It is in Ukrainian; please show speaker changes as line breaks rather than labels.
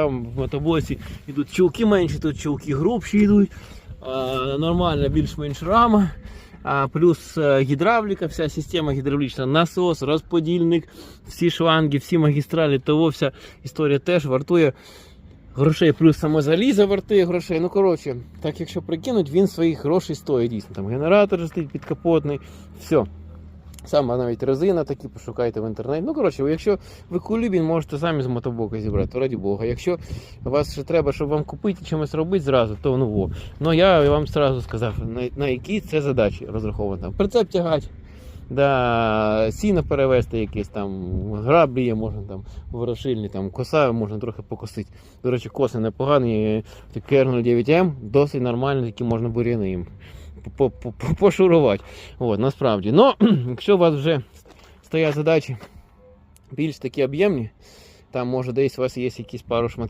Там в мотоблоці йдуть чулки менші, тут чулки грубші йдуть. А, нормальна більш-менш рама. Плюс е, гідравліка, вся система гідравлічна, насос, розподільник, всі шланги, всі магістралі, того вся історія теж вартує грошей, плюс саме залізо вартує грошей. Ну коротше, так якщо прикинуть, він своїх грошей стоїть дійсно. Там генератор стоїть підкапотний, все. Саме навіть резина такі пошукайте в інтернеті. Ну, коротше, якщо ви кулібін, можете самі з мотоблока зібрати, раді Бога. Якщо вас ще треба, щоб вам купити чимось робити зразу, то ну во. Ну я вам зразу сказав, на, на які це задачі розраховано. Там прицеп тягати, да, сіно перевезти якесь там, граблі є, можна там ворошильні, там коса можна трохи покосити. До речі, коси непогані, Кернель 9М, досить нормально, які можна бур'яни їм пошурувати. От, насправді. Но, якщо у вас вже стоять задачі більш такі об'ємні, там може десь у вас є якісь пару шматків.